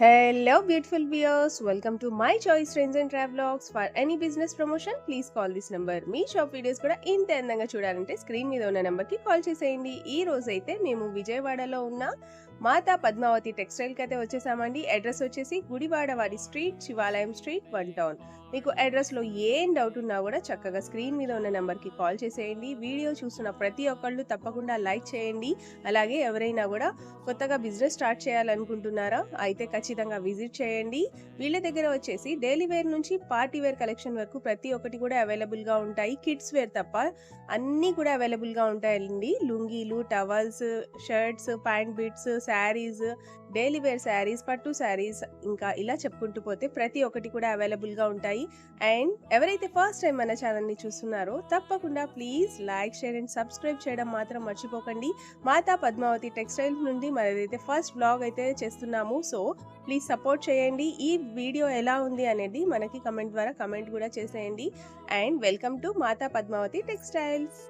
Hello beautiful beers welcome to my choice trends and travelogues for any business promotion please call this number me shop videos కూడా ఇంత అందంగా చూడాలంటే screen మీద ఉన్న నెంబర్కి call చేసేయండి. ఈ రోజు అయితే మేము విజయవాడలో ఉన్న మాతా పద్మావతి టెక్స్టైల్కి అయితే వచ్చేసామండి. అడ్రస్ వచ్చేసి గుడివాడ వారి స్ట్రీట్ శివాలయం స్ట్రీట్ వన్ టౌన్ మీకు అడ్రస్లో ఏం డౌట్ ఉన్నా కూడా చక్కగా స్క్రీన్ మీద ఉన్న నెంబర్కి కాల్ చేసేయండి. వీడియో చూస్తున్న ప్రతి ఒక్కళ్ళు తప్పకుండా లైక్ చేయండి. అలాగే ఎవరైనా కూడా కొత్తగా బిజినెస్ స్టార్ట్ చేయాలనుకుంటున్నారా అయితే ఖచ్చితంగా విజిట్ చేయండి. వీళ్ళ దగ్గర వచ్చేసి డైలీ వేర్ నుంచి పార్టీ వేర్ కలెక్షన్ వరకు ప్రతి ఒక్కటి కూడా అవైలబుల్గా ఉంటాయి. కిడ్స్ వేర్ తప్ప అన్నీ కూడా అవైలబుల్గా ఉంటాయండి. లుంగీలు towels shirts pant bits saris daily wear saris పట్టు శారీస్ ఇంకా ఇలా చెప్పుకుంటూ పోతే ప్రతి ఒక్కటి కూడా అవైలబుల్గా ఉంటాయి. అండ్ ఎవరైతే ఫస్ట్ టైం మన ఛానల్ని చూస్తున్నారో తప్పకుండా please like share and subscribe చేయడం మాత్రం మర్చిపోకండి. మాతా పద్మావతి టెక్స్టైల్స్ నుండి మనదైతే ఫస్ట్ బ్లాగ్ అయితే చేస్తున్నాము సో ప్లీజ్ సపోర్ట్ చేయండి. ఈ వీడియో ఎలా ఉంది అనేది మనకి కమెంట్ ద్వారా కమెంట్ కూడా చేసేయండి. And welcome to Mata Padmavati textiles.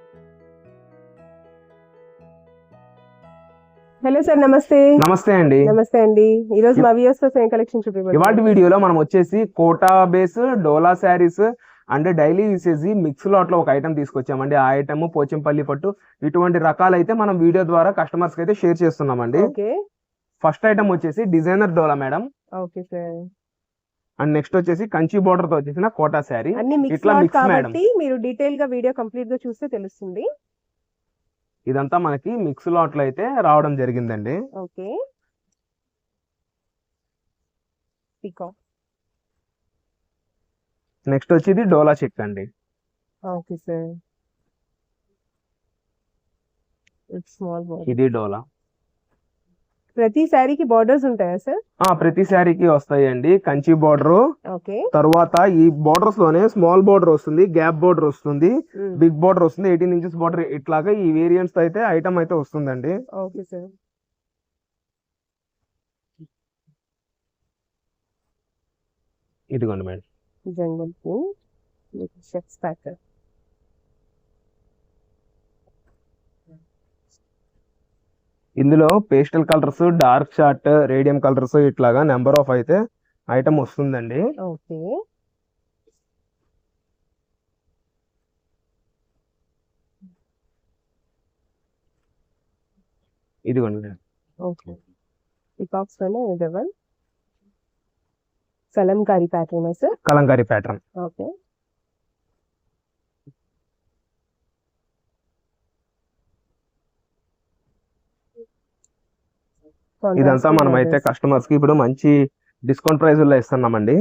Hello sir నమస్తే. నమస్తే అండి. నమస్తే అండి. ఈ రోజు మా వ్యూస్ కోసం ఏం కలెక్షన్ ఇవాటి వీడియోలో మనం వచ్చేసి Kota base Dola saris and daily usage mix లాట్లో ఒక ఐటమ్ తీసుకొచ్చామండి. ఆ ఐటమ్ పోచంపల్లి పట్టు ఇటువంటి రకాలైతే మనం వీడియో ద్వారా కస్టమర్స్కి అయితే షేర్ చేస్తున్నామండి. ఓకే. ఫస్ట్ ఐటమ్ వచ్చేసి designer Dola madam. Okay sir. And next వచ్చేసి కంచి బోర్డర్తో వచ్చేసిన కోటా శారీ. మిక్స్ ఇట్లా mix కాబట్టి మీరు డీటెయిల్గా వీడియో కంప్లీట్గా చూస్తే తెలుస్తుంది. ఇదంతా మనకి మిక్స్ లాట్లో అయితే రావడం జరిగిందండి. ఓకే. నెక్స్ట్ వచ్చేది డోలా చెక్ అండి. Okay sir. స్మాల్ ఇది డోలా. ప్రతి శారీకి బార్డర్స్ ఉంటాయా సార్ ఆ ప్రతి శారీకి వస్తాయండి. Kanchi border okay. తర్వాత ఈ బోర్డర్స్లోనే స్మాల్ బోర్డర్ వస్తుంది గ్యాప్ బోర్డర్ వస్తుంది బిగ్ బోర్డర్ వస్తుంది ఎయిటీన్ ఇంచెస్ బోర్డర్ ఇట్లాగా ఈ వేరియంట్స్ అయితే ఐటమ్ అయితే వస్తుందండి. ఓకే సార్ ఇదిగోండి మేడం. జంగల్ పూల్ షెక్స్ ఇందులో pastel colours dark short radium colours ఇట్లాగా నెంబర్ ఆఫ్ అయితే ఐటమ్ వస్తుందండి. ఓకే. ఇదిగోండి okay. పీకాక్స్లోనే double Kalamkari pattern sir? Kalamkari pattern. Okay. ఇదంతా మనం అయితే కస్టమర్స్కి ఇప్పుడు మంచి డిస్కౌంట్ ప్రైస్లో ఇస్తున్నామండి.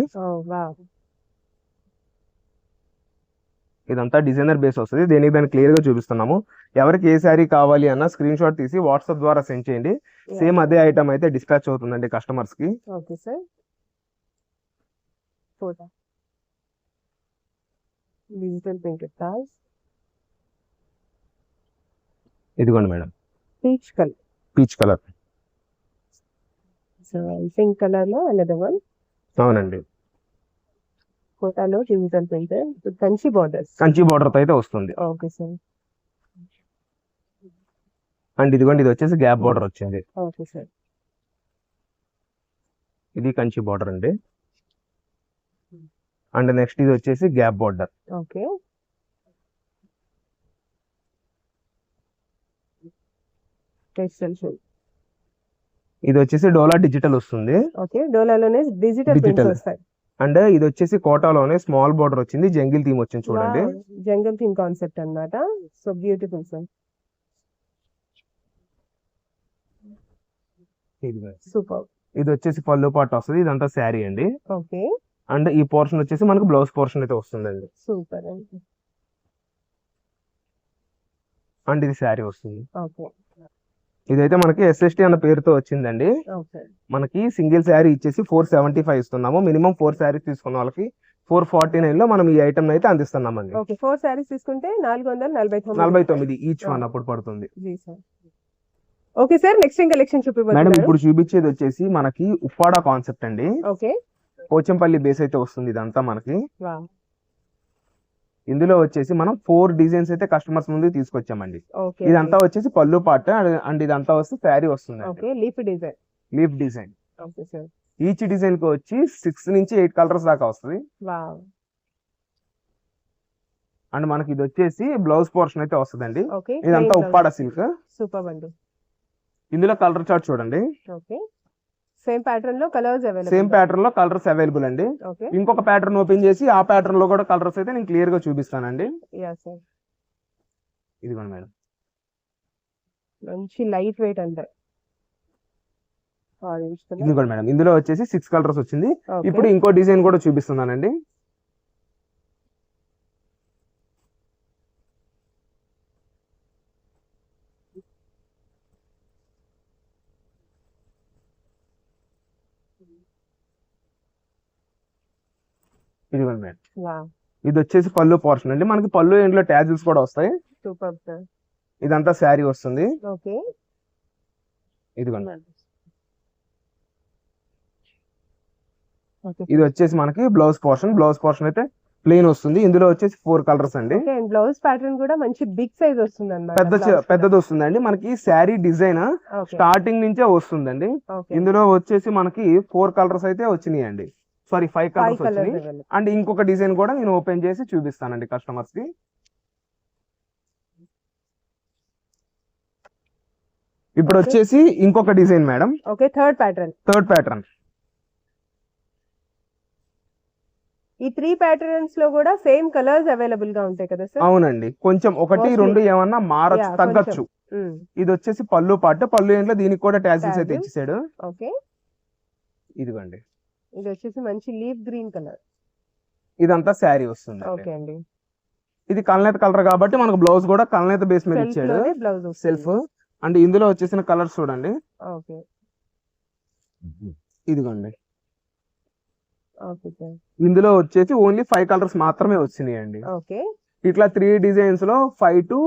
ఇదంతా డిజైనర్ బేస్ వస్తుంది. దీనికి దాన్ని క్లియర్గా చూపిస్తున్నాము. ఎవరికి ఏ శారీ కావాలి అన్న స్క్రీన్ షాట్ తీసి వాట్సాప్ ద్వారా సెండ్ చేయండి. సేమ్ అదే ఐటమ్ అయితే డిస్పాచ్ అవుతుందండి కస్టమర్స్కి. Okay sir photo digital printed టాల్స్ ఇదిగోండి madam. Peach colour peach colour pink కలర్లో అనదర్ వన్ అవునండి. ఫోటోలో digital printed Kanchi borders Kanchi బార్డర్తో అయితే వస్తుంది. ఓకే సార్ అండ్ ఇదిగోండి ఇది వచ్చేసి గ్యాప్ బార్డర్ వచ్చింది. ఓకే సార్ ఇది కంచి బార్డర్ అండి. అండ్ నెక్స్ట్ ఇది వచ్చేసి గ్యాప్ బార్డర్ ఓకే టెక్స్టైల్ షూ ఇది వచ్చేసి డోలా డిజిటల్ వస్తుంది. ఓకే డోలాలోనే డిజిటల్. వస్తాయి. అండ్ ఇది వచ్చేసి కోటాలోనే స్మాల్ బార్డర్ వచ్చింది జంగిల్ థీమ్ వచ్చింది చూడండి. జంగల్ థీమ్ కాన్సెప్ట్ అన్నమాట. So beautiful sir. సూపర్. ఇది వచ్చేసి పళ్ళు పాటు వస్తుంది ఇదంతా శారీ అండి. ఓకే. అండ్ ఈ పోర్షన్ వచ్చేసి మనకు బ్లౌజ్ పోర్షన్ అయితే వస్తుందండి. సూపర్ అండి. అండ్ ఇది శారీ వస్తుంది. ఓకే. ఇదైతే మనకి ఎస్ఎస్టీ అన్న పేరుతో వచ్చిందండి. మనకి సింగిల్ శారీ ఇచ్చేసి ఫోర్ సెవెంటీ ఫైవ్ ఇస్తున్నాము. మినిమం ఫోర్ శారీస్ తీసుకున్న వాళ్ళకి ఫోర్ ఫార్టీ నైన్లో మనం ఈ ఐటమ్ అయితే అందిస్తున్నామండి. ఓకే ఫోర్ శారీస్ తీసుకుంటే నాలుగు వందల నలభై నలభై తొమ్మిది తొమ్మిది ఈచ్ వన్ అప్పుడు పడుతుంది. Okay sir next collection madam చూపివ్వండి ఇప్పుడు చూపించేది వచ్చేసి మనకి ఉప్పాడ కాన్సెప్ట్ అండి. ఓకే. పోచంపల్లి బేస్ అయితే వస్తుంది ఇదంతా మనకి. ఇందులో వచ్చేసి మనం ఫోర్ డిజైన్స్ అయితే కస్టమర్స్ ముందు తీసుకొచ్చామండి. ఇదంతా వచ్చేసి పళ్ళు పాట అండ్ ఇదంతా వస్తే శారీ వస్తుంది leaf design leaf design each డిజైన్కి వచ్చి సిక్స్ నుంచి ఎయిట్ కలర్స్ దాకా వస్తుంది. అండ్ మనకి ఇది వచ్చేసి బ్లౌజ్ పోర్షన్ అయితే వస్తుందండి. ఇదంతా ఉప్పాడ సిల్క్ సూపర్ అండి. ఇందులో కలర్ చార్ట్ చూడండి. ఓకే సేమ్ ప్యాటర్న్లో కలర్స్ అవైలబుల్ సేమ్ ప్యాటర్న్లో కలర్స్ అవైలబుల్ అండి. ఇంకొక ప్యాటర్న్ ఓపెన్ చేసి ఆ ప్యాటర్న్లో కూడా కలర్స్ అయితే నేను క్లియర్గా చూపిస్తానండి. యా సార్ ఇదిగోండి మేడం. మంచి లైట్ వెయిట్ అంటే. ఇదిగోండి మేడం. ఇందులో వచ్చేసి సిక్స్ కలర్స్ వచ్చింది. ఇప్పుడు ఇంకో డిజైన్ కూడా చూపిస్తున్నానండి. ఇదిగోండి మేడం. ఇది వచ్చేసి పళ్ళు పోర్షన్ అండి. మనకి పళ్ళు ఇంట్లో ట్యాజిల్స్ కూడా వస్తాయి. సూపర్ సార్ ఇదంతా శారీ వస్తుంది. ఓకే. ఇదిగోండి. ఇది వచ్చేసి మనకి బ్లౌజ్ పోర్షన్ బ్లౌజ్ పోర్షన్ అయితే ప్లెయిన్ వస్తుంది. ఇందులో వచ్చేసి ఫోర్ కలర్స్ అండి. బ్లౌజ్ ప్యాటర్న్ కూడా మంచి బిగ్ సైజ్ వస్తుంది పెద్ద పెద్దది వస్తుందండి. మనకి శారీ డిజైన్ స్టార్టింగ్ నుంచే వస్తుందండి. ఇందులో వచ్చేసి మనకి ఫోర్ కలర్స్ అయితే వచ్చినాయి అండి సారీ ఫైవ్ కలర్స్ వచ్చినాయి. అవైలబుల్ అండ్ ఇంకొక డిజైన్ కూడా నేను ఓపెన్ చేసి చూపిస్తానండి కస్టమర్స్కి. ఇప్పుడు. వచ్చేసి ఇంకొక design madam okay third pattern third pattern ఈ త్రీ ప్యాటర్న్స్లో కూడా సేమ్ కలర్స్ అవైలబుల్గా ఉంటాయి కదా సార్ అవునండి. కొంచెం ఒకటి రెండు ఏమన్నా మారచ్చు తగ్గచ్చు. ఇది వచ్చేసి పళ్ళు పాటు పళ్ళు ఏంట్లో దీనికి కూడా ట్యాజిల్స్ అయితే. ఇచ్చేసాడు. ఓకే ఇదిగోండి. ఇది వచ్చేసి మంచి లీఫ్ గ్రీన్ కలర్. ఇదంతా శారీ వస్తుంది. ఓకే అండి. ఇది కల్నేత కలర్ కాబట్టి మనకు బ్లౌజ్ కూడా కల్నేత బేస్ మీద ఇచ్చాడు. Blouse self. అండ్ ఇందులో వచ్చేసిన కలర్స్ చూడండి. ఓకే. ఇదిగోండి. ఇందులో వచ్చేసి ఓన్లీ ఫైవ్ కలర్స్ మాత్రమే వచ్చినాయి అండి ఓకే. ఇట్లా three డిజైన్స్లో five to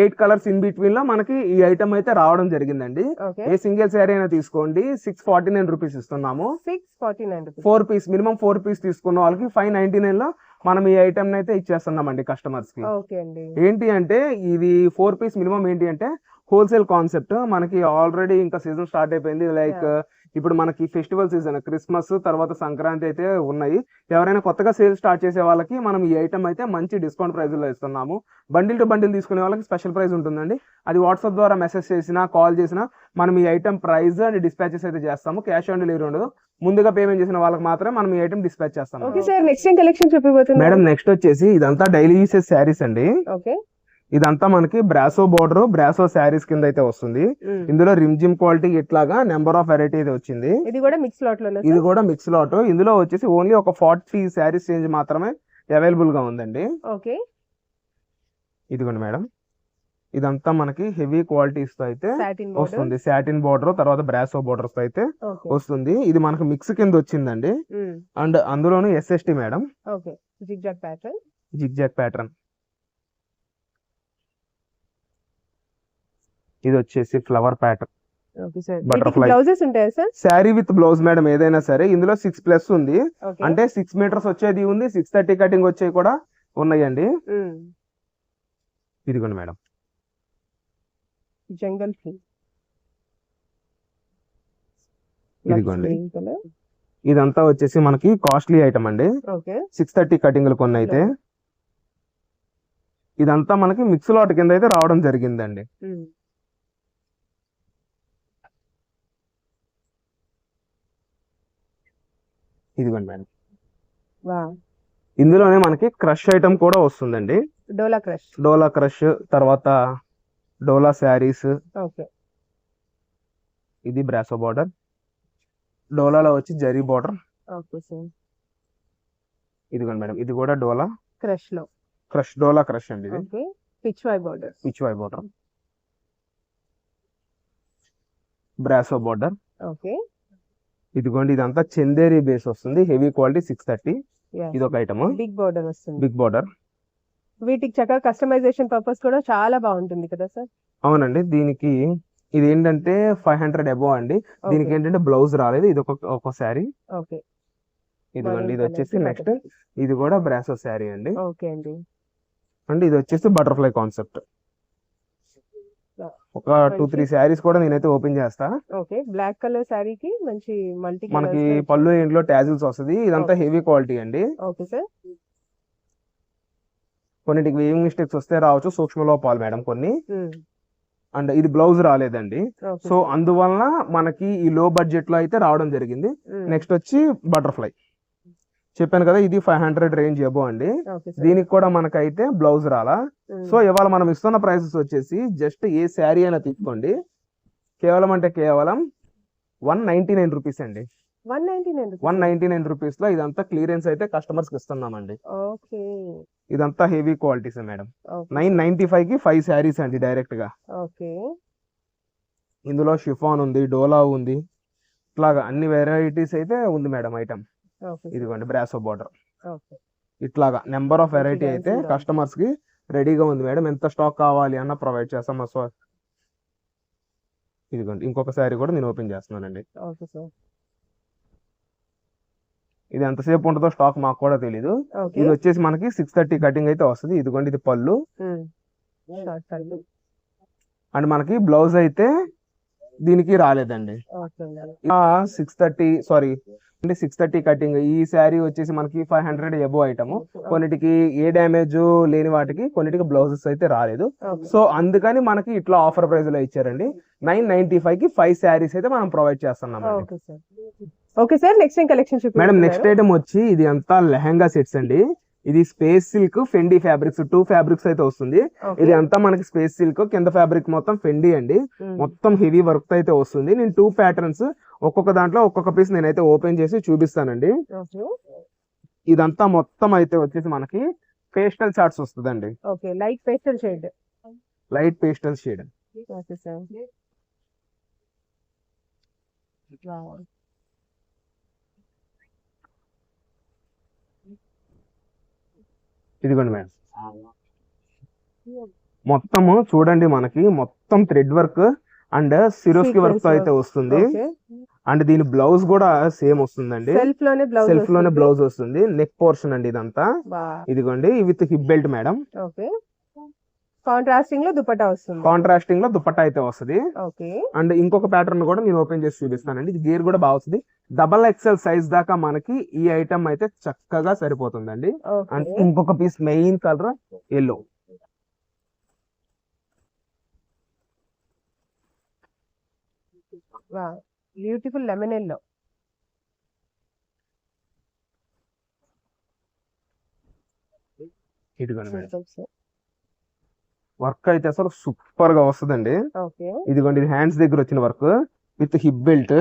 eight colours in బిట్వీన్లో మనకి ఈ ఐటమ్ అయితే రావడం జరిగిందండి. ఏ సింగిల్ శారీ అయినా తీసుకోండి. సిక్స్ ఫార్టీ నైన్ రూపీస్ ఇస్తున్నాము. Six forty nine four piece minimum four piece తీసుకున్న వాళ్ళకి ఫైవ్ నైన్టీ నైన్లో మనం ఈ ఐటమ్ అయితే ఇచ్చేస్తున్నామండి కస్టమర్స్కి. అండి. ఏంటి అంటే ఇది ఫోర్ పీస్ మినిమం ఏంటి అంటే హోల్సేల్ కాన్సెప్ట్. మనకి ఆల్రెడీ ఇంకా సీజన్ స్టార్ట్ అయిపోయింది. లైక్ ఇప్పుడు మనకి ఫెస్టివల్ సీజన్ క్రిస్మస్ తర్వాత సంక్రాంతి అయితే ఉన్నాయి. ఎవరైనా కొత్తగా సేల్ స్టార్ట్ చేసే వాళ్ళకి మనం ఈ ఐటమ్ అయితే మంచి డిస్కౌంట్ ప్రైస్లో ఇస్తున్నాము. బండిల్ టు బండిల్ తీసుకునే వాళ్ళకి స్పెషల్ ప్రైస్ ఉంటుందండి. అది వాట్సాప్ ద్వారా మెసేజ్ చేసినా కాల్ చేసినా మనం ఈ ఐటమ్ ప్రైస్ అండ్ డిస్పాచెస్ అయితే చేస్తాము. క్యాష్ ఆన్ డెలివరీ ఉండదు. ముందుగా పేమెంట్ చేసిన వాళ్ళకి మాత్రమే మనం ఈ ఐటమ్ డిస్పాచ్ చేస్తాము. ఓకే సార్ నెక్స్ట్ ఏం కలెక్షన్ చూపిపోతున్నారు మేడం నెక్స్ట్ వచ్చేసి ఇదంతా డైలీ యూసెస్ శారీస్ అండి. ఓకే. ఇదంతా మనకి బ్రాసో బోర్డర్ బ్రాసో శారీస్ కింద అయితే వస్తుంది. ఇందులో రిమ్ జిమ్ క్వాలిటీ ఇట్లాగా నెంబర్ ఆఫ్ వెరైటీ అయితే వచ్చింది. ఇది కూడా మిక్స్ లాట్ ఇది కూడా మిక్స్ లాట్ ఇందులో వచ్చేసి ఓన్లీ ఒక ఫార్టీ శారీస్ రేంజ్ మాత్రమే అవైలబుల్గా ఉందండి. ఓకే. ఇదిగోండి మేడం. ఇదంతా మనకి హెవీ క్వాలిటీస్తో అయితే బోర్డర్ వస్తుంది. సాటిన్ బోర్డర్ తర్వాత బ్రాసో బోర్డర్స్తో అయితే వస్తుంది. ఇది మనకి మిక్స్ కింద వచ్చిందండి. అండ్ అందులోను SST madam. Okay. Zigzag pattern zigzag pattern ఇది వచ్చేసి ఫ్లవర్ ప్యాటర్న్ Butterfly. బ్లౌజెస్ ఉంటాయా sir? Sari with blouse madam ఏదైనా సరే ఇందులో సిక్స్ ప్లస్ ఉంది. అంటే సిక్స్ మీటర్స్ వచ్చేది ఉంది సిక్స్ థర్టీ కటింగ్ వచ్చేవి కూడా ఉన్నాయండి. ఇదిగోండి మేడం. జంగల్ ఇదిగోండి. ఇదంతా వచ్చేసి మనకి కాస్ట్లీ ఐటమ్ అండి. ఓకే. సిక్స్ థర్టీ కటింగ్లు కొన్ని అయితే. ఇదంతా మనకి మిక్స్ లాట్ కింద అయితే రావడం జరిగిందండి. ఇదిగోండి మేడం. ఇందులోనే మనకి క్రష్ ఐటమ్ కూడా వస్తుందండి. డోలా క్రష్. డోలా క్రష్ తర్వాత డోలా శారీస్. ఓకే. ఇది బ్రాసో బార్డర్. డోలాలో వచ్చి జరీ బార్డర్. Okay sir. ఇదిగోండి మేడం ఇది కూడా డోలా. క్రష్లో క్రష్ డోలా క్రష్ అండి ఇది. Okay. Pichwai border. Pichwai border. Brasso border. Okay. ఇదిగోండి ఇదంతా చందేరి బేస్ వస్తుంది. హెవీ క్వాలిటీ సిక్స్ థర్టీ ఇది ఒక ఐటమ్ బిగ్ బార్డర్ వస్తుంది. బిగ్ బార్డర్ వీటికి చక్కగా కస్టమైజేషన్ పర్పస్ కూడా చాలా బాగుంటుంది కదా సార్? అవునండి దీనికి ఇది ఏంటంటే ఫైవ్ హండ్రెడ్ అబో అండి దీనికి ఏంటంటే బ్లౌజ్ రాలేదు ఇది ఒక ఒక శారీ. ఓకే. ఇదిగోండి ఇది వచ్చేసి నెక్స్ట్ ఇది కూడా బ్రాసో శారీ అండి. ఓకే అండి. అండ్ ఇది వచ్చేసి బటర్ఫ్లై కాన్సెప్ట్ ఒక టూ త్రీ శారీస్ కూడా నేనైతే ఓపెన్ చేస్తా. ఓకే బ్లాక్ కలర్ శారీకి మంచి మల్టీ మనకి పళ్ళు ఇంట్లో ట్యాజిల్స్ వస్తుంది ఇదంతా హెవీ క్వాలిటీ అండి. Okay sir. కొన్నిటికి వేవింగ్ మిస్టేక్స్ వస్తే రావచ్చు సూక్ష్మ లోపాలు మేడం కొన్ని. అండ్ ఇది బ్లౌజ్ రాలేదండి. సో అందువలన మనకి ఈ లో బడ్జెట్లో అయితే రావడం జరిగింది. నెక్స్ట్ వచ్చి బటర్ఫ్లై చెప్పాను కదా ఇది ఫైవ్ హండ్రెడ్ రేంజ్ ఎబో అండి. దీనికి కూడా మనకైతే బ్లౌజ్ రాలా. సో ఇవాళ మనం ఇస్తున్న ప్రైసెస్ వచ్చేసి జస్ట్ ఏ శారీ అయినా తీసుకోండి. కేవలం అంటే కేవలం వన్ నైన్టీ నైన్ రూపీస్ అండి వన్ నైన్టీ నైన్ రూపీస్లో ఇదంతా క్లియరెన్స్ అయితే కస్టమర్స్కి ఇస్తున్నామండి. ఇదంతా heavy qualities madam nine ninety ఫైవ్కి ఫైవ్ శారీస్ అండి డైరెక్ట్గా. ఓకే ఇందులో షిఫాన్ ఉంది డోలా ఉంది. ఇట్లాగా అన్ని వెరైటీస్ అయితే ఉంది మేడం ఐటమ్ ఇదిగోండి బ్రాసో బార్డర్ ఇట్లాగా నెంబర్ ఆఫ్ వెరైటీ అయితే? కస్టమర్స్కి రెడీగా ఉంది మేడం. ఎంత స్టాక్ కావాలి అన్న ప్రొవైడ్ చేస్తాం. మా సో ఇదిగోండి ఇంకొక శారీ కూడా నేను ఓపెన్ చేస్తున్నానండి. సార్. ఇది ఎంతసేపు ఉంటుందో స్టాక్ మాకు కూడా తెలీదు. ఇది వచ్చేసి మనకి సిక్స్ థర్టీ కటింగ్ అయితే వస్తుంది. ఇదిగోండి ఇది పళ్ళు. అండ్ మనకి బ్లౌజ్ అయితే దీనికి రాలేదండి. సిక్స్ థర్టీ సారీ అంటే సిక్స్ థర్టీ కటింగ్. ఈ శారీ వచ్చేసి మనకి ఫైవ్ హండ్రెడ్ ఎబో ఐటమ్. కొన్నిటికి ఏ డ్యామేజ్ లేని వాటికి కొన్నిటికి బ్లౌజెస్ అయితే రాలేదు. సో అందుకని మనకి ఇట్లా ఆఫర్ ప్రైస్లో ఇచ్చారండి. నైన్ నైన్టీ ఫైవ్కి ఫైవ్ శారీస్ అయితే మనం ప్రొవైడ్ చేస్తున్నాం ఓకే సార్. నెక్స్ట్ ఏం కలెక్షన్ మేడం నెక్స్ట్ ఐటమ్ వచ్చి ఇది అంతా లెహంగా సెట్స్ అండి. ఇది space silk fendi fabrics two fabrics అయితే వస్తుంది. ఇది అంతా మనకి స్పేస్ సిల్క్ కింద ఫ్యాబ్రిక్ మొత్తం ఫెండి అండి. మొత్తం హెవీ వర్క్ అయితే వస్తుంది. నేను టూ ప్యాటర్న్స్ ఒక్కొక్క దాంట్లో ఒక్కొక్క పీస్ నేనైతే ఓపెన్ చేసి చూపిస్తానండి. ఓకే. ఇదంతా మొత్తం అయితే వచ్చేసి మనకి పేస్టల్ చార్ట్స్ వస్తుందండి. Okay light pastel shade. Light pastel shade okay sir ఇదిగోండి మేడం. మొత్తము చూడండి మనకి మొత్తం థ్రెడ్ వర్క్ అండ్ సిరోస్కి వర్క్తో అయితే వస్తుంది. అండ్ దీని బ్లౌజ్ కూడా సేమ్ వస్తుందండి. సెల్ఫ్లోనే బ్లౌజ్ సెల్ఫ్లోనే బ్లౌజ్ వస్తుంది. నెక్ పోర్షన్ అండి ఇదంతా. ఇదిగోండి with hip belt madam. Okay. కాంట్రాస్టింగ్లో dupatta వస్తుంది. కాంట్రాస్టింగ్లో దుపట్టా అయితే వస్తుంది. ఓకే. అండ్ ఇంకొక ప్యాటర్న్ కూడా నేను ఓపెన్ చేసి చూపిస్తానండి. ఇది గేర్ కూడా బాగా వస్తుంది. డబల్ ఎక్సెల్ సైజ్ దాకా మనకి ఈ ఐటమ్ అయితే చక్కగా సరిపోతుందండి. అండ్ ఇంకొక piece main colour yellow beautiful lemon yellow ఇదిగోండి మేడం. వర్క్ అయితే అసలు సూపర్గా వస్తుందండి ఇదిగోండి ఇది హ్యాండ్స్ దగ్గర వచ్చిన వర్క్ విత్ హిప్ బెల్ట్.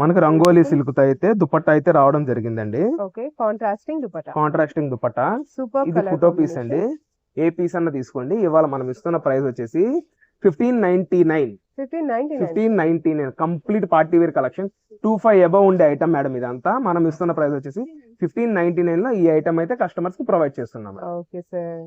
మనకి రంగోలీ సిల్క్తో అయితే దుపట్టా అయితే రావడం జరిగిందండి. Okay contrasting dupatta. Contrasting dupatta. Super ఇది ఫోటో పీస్ అండి. ఏ పీస్ అన్న తీసుకోండి. ఇవాళ మనం ఇస్తున్న ప్రైస్ వచ్చేసి fifteen ninety nine. Fifteen ninety nine. Complete party wear collection. Two five above ఉండే ఐటమ్ మేడం ఇదంతా. మనం ఇస్తున్న ప్రైస్ వచ్చేసి ఫిఫ్టీన్ నైన్టీ నైన్లో ఈ ఐటమ్ అయితే కస్టమర్స్కి ప్రొవైడ్ చేస్తున్నాం ఓకే సార్.